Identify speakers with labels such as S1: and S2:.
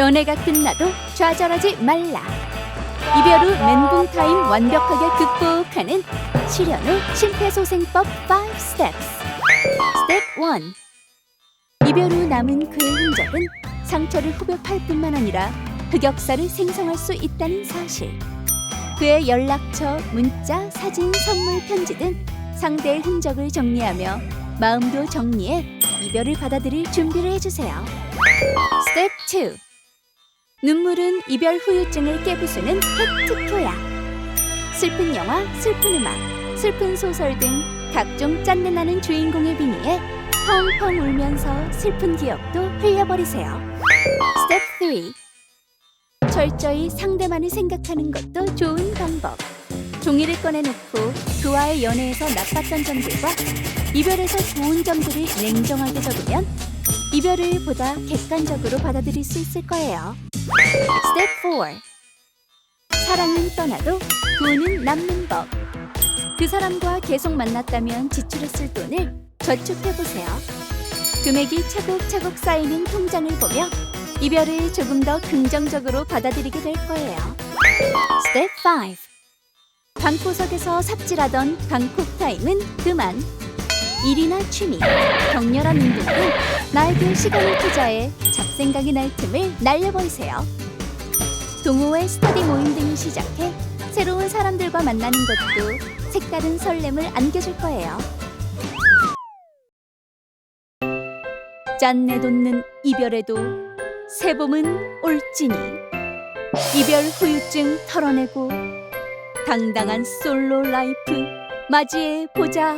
S1: 연애가 끝나도 좌절하지 말라. 이별 후 멘붕 타임 완벽하게 극복하는 실현 후 심폐소생법 5 steps. 스텝 1. 이별 후 남은 그의 흔적은 상처를 후벼팔 뿐만 아니라 흑역사를 생성할 수 있다는 사실. 그의 연락처, 문자, 사진, 선물, 편지 등 상대의 흔적을 정리하며 마음도 정리해 이별을 받아들일 준비를 해주세요. 스텝 2. 눈물은 이별 후유증을 깨부수는 팩트표야. 슬픈 영화, 슬픈 음악, 슬픈 소설 등 각종 짠내나는 주인공의 비니에 펑펑 울면서 슬픈 기억도 흘려버리세요. 스텝 3. 철저히 상대만을 생각하는 것도 좋은 방법. 종이를 꺼내놓고 그와의 연애에서 나빴던 점들과 이별에서 좋은 점들을 냉정하게 적으면 이별을 보다 객관적으로 받아들일 수 있을 거예요. 스텝 4. 사랑은 떠나도 돈은 남는 법. 그 사람과 계속 만났다면 지출했을 돈을 저축해 보세요. 금액이 차곡차곡 쌓이는 통장을 보며 이별을 조금 더 긍정적으로 받아들이게 될 거예요. 스텝 5. 방구석에서 삽질하던 방콕 타임은 그만. 일이나 취미, 격렬한 운동 등 나에게 시간을 투자해 잡생각이 날 틈을 날려버리세요. 동호회 스터디 모임 등을 시작해 새로운 사람들과 만나는 것도 색다른 설렘을 안겨줄 거예요. 짠내 돋는 이별에도 새봄은 올지니 이별 후유증 털어내고 당당한 솔로 라이프 맞이해 보자.